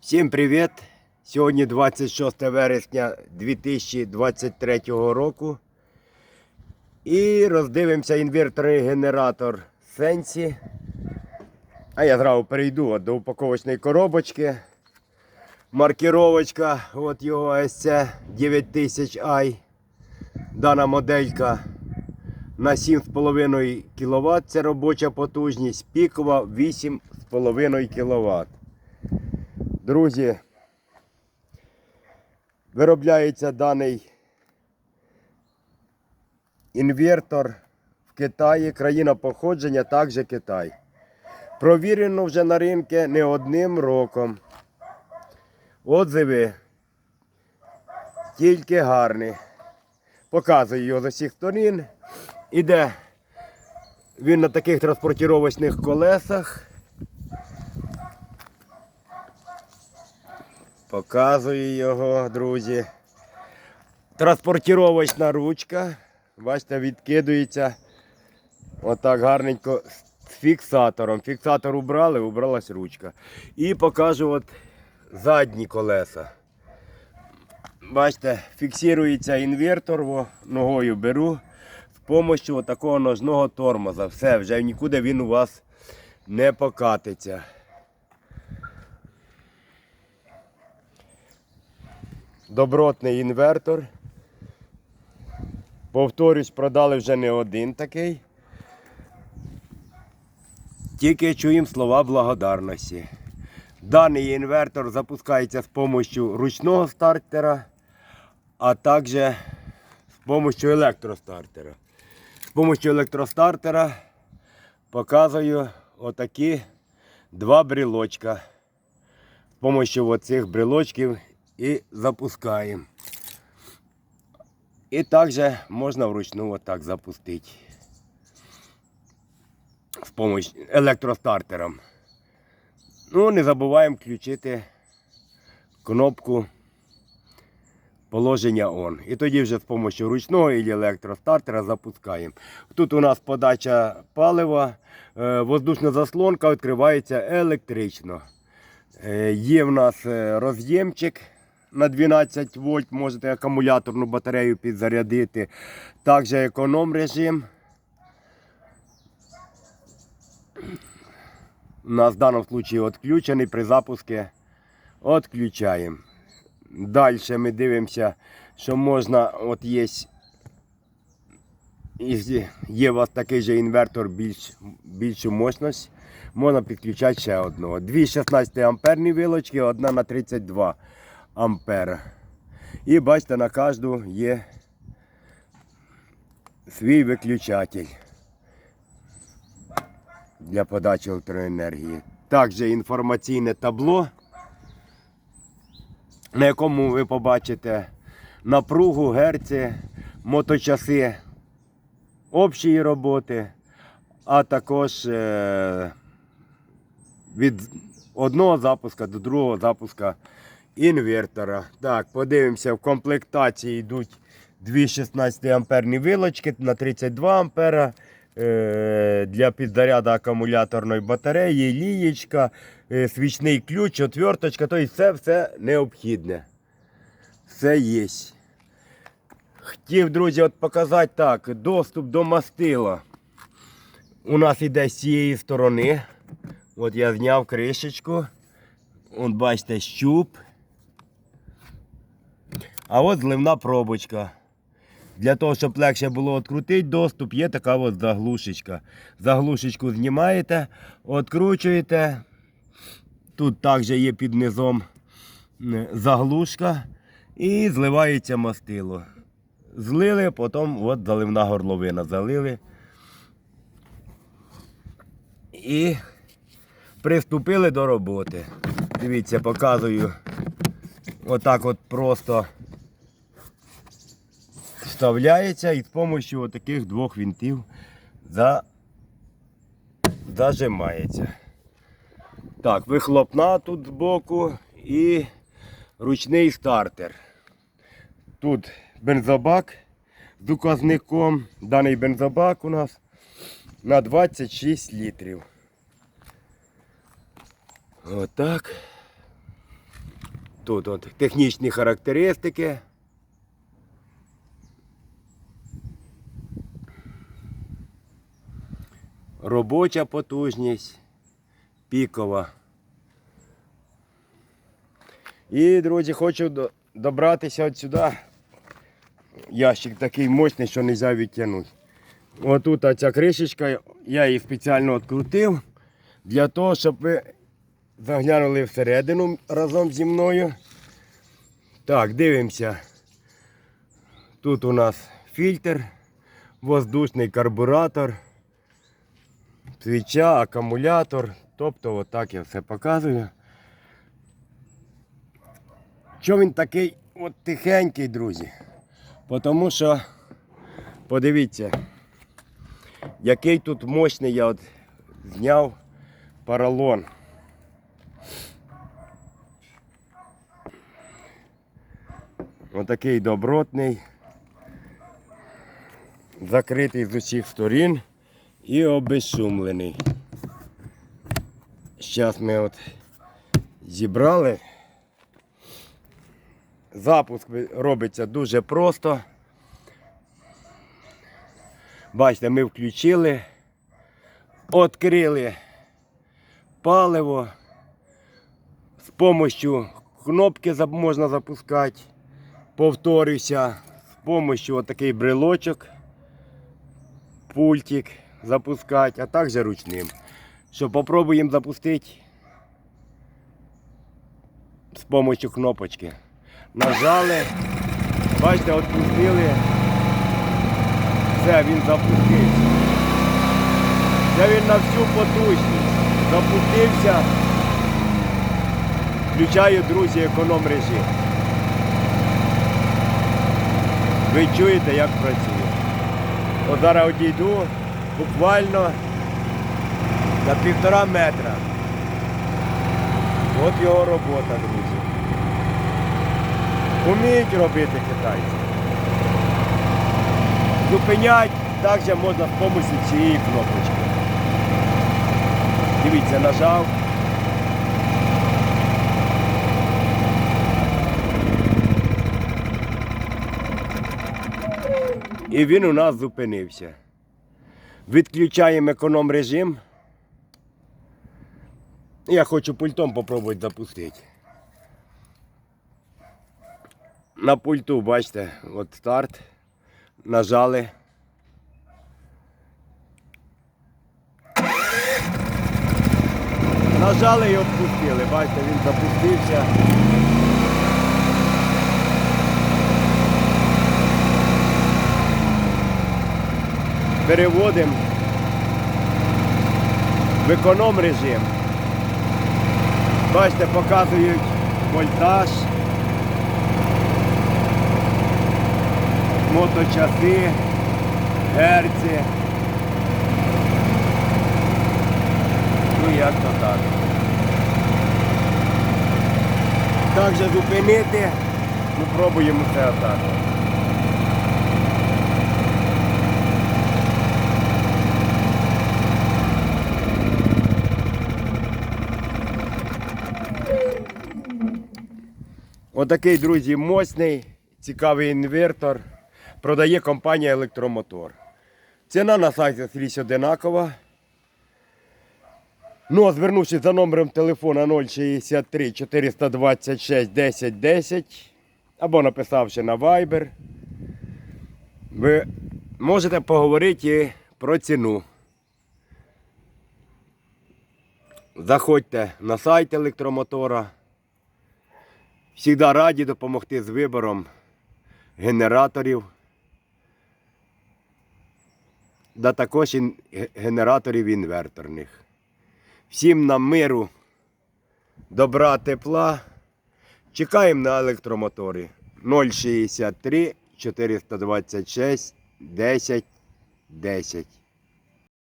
Всім привіт! Сьогодні 26 вересня 2023 року. І роздивимося інверторний генератор Сенсі. А я зразу перейду от до упаковочної коробочки. Маркіровочка от його SC 9000i. Дана моделька на 7,5 кВт. Це робоча потужність, пікова 8,5 кВт. Друзі, виробляється даний інвертор в Китаї, країна походження, також Китай. Провірено вже на ринку не одним роком. Отзиви тільки гарні. Показую його з усіх сторін. Іде він на таких транспортировочних колесах. Показую його, друзі. Транспортировочна ручка. Бачите, відкидується отак гарненько з фіксатором. Фіксатор убрали, убралась ручка. І покажу от задні колеса. Бачите, фіксується інвертор, во, ногою беру з допомогою такого ножного тормоза. Все, вже нікуди він у вас не покатиться. Добротний інвертор. Повторюсь, продали вже не один такий. Тільки чуємо слова благодарності. Даний інвертор запускається з допомогою ручного стартера, а також з допомогою електростартера. З допомогою електростартера показую отакі два брілочка. З допомогою оцих брілочків і запускаємо. І також можна вручну отак запустити. З допомогою електростартером. Ну, не забуваємо включити кнопку положення ON. І тоді вже з допомогою ручного і електростартера запускаємо. Тут у нас подача палива, е, воздушна заслонка відкривається електрично. Е, Є в нас е, роз'ємчик на 12 вольт, можете акумуляторну батарею підзарядити. Також економ режим. У нас в даному випадку відключений при запуску відключаємо. Далі ми дивимося, що можна, от є, є у вас такий же інвертор більш, більшу мощність, можна підключати ще одного. Дві 16 амперні вилочки, одна на 32 ампера. І бачите, на кожну є свій виключатель для подачі електроенергії. Також інформаційне табло, на якому ви побачите напругу, герці, моточаси общої роботи, а також е, від одного запуска до другого запуска інвертора. Так, подивимося, в комплектації йдуть дві 16 амперні вилочки на 32 ампера. е, Для підзаряду акумуляторної батареї, лієчка, е, свічний ключ, отверточка, тобто все, все необхідне. Все є. Хотів, друзі, от показати так, доступ до мастила. У нас іде з цієї сторони. От я зняв кришечку. От бачите, щуп. А от зливна пробочка. Для того, щоб легше було відкрутити доступ, є така от заглушечка. Заглушечку знімаєте, відкручуєте. Тут також є під низом заглушка і зливається мастило. Злили, потім от заливна горловина залили. І приступили до роботи. Дивіться, показую. Отак от просто вставляється і з допомогою таких двох винтів за... зажимається. Так, вихлопна тут збоку і ручний стартер. Тут бензобак з указником. Даний бензобак у нас на 26 літрів. Отак. Тут от технічні характеристики. Робоча потужність, пікова. І, друзі, хочу добратися от сюди. Ящик такий мощний, що не можна відтягнути. Отут ця кришечка, я її спеціально відкрутив для того, щоб ви заглянули всередину разом зі мною. Так, дивимося. Тут у нас фільтр, воздушний карбуратор, свіча, акумулятор. Тобто отак я все показую. Чому він такий от тихенький, друзі? Тому що, подивіться, який тут мощний я от зняв поролон. Отакий добротний, закритий з усіх сторін і обезшумлений. Зараз ми от зібрали. Запуск робиться дуже просто. Бачите, ми включили, відкрили паливо. З допомогою кнопки можна запускати. Повторюся, з допомогою такий брелочок, пультик запускати, а також ручним. Що попробуємо запустити з допомогою кнопочки. Нажали, бачите, відпустили. Все, він запустився. Це він на всю потужність. Запустився. Включаю, друзі, економ режим. Ви чуєте, як працює. От зараз одійду буквально на півтора метра. От його робота, друзі. Уміють робити китайці. Зупинять також можна з допомогою цієї кнопочки. Дивіться, нажав. І він у нас зупинився. Відключаємо економ режим. Я хочу пультом попробувати запустити. На пульту, бачите, от старт. Нажали. Нажали і відпустили. Бачите, він запустився. Переводимо в економ режим. Бачите, показують вольтаж. моточаси, герці. Ну як то так. Так же зупинити, ну пробуємо це отак. Отакий, друзі, моцний, цікавий інвертор. Продає компанія Електромотор. Ціна на сайті скрізь одинакова. Ну, а звернувшись за номером телефона 063 426 10 10 або написавши на Viber, ви можете поговорити про ціну. Заходьте на сайт електромотора. Всігда раді допомогти з вибором генераторів. Да також ге- генераторів інверторних. Всім нам миру, добра, тепла. Чекаємо на електромоторі 063 426 10 10.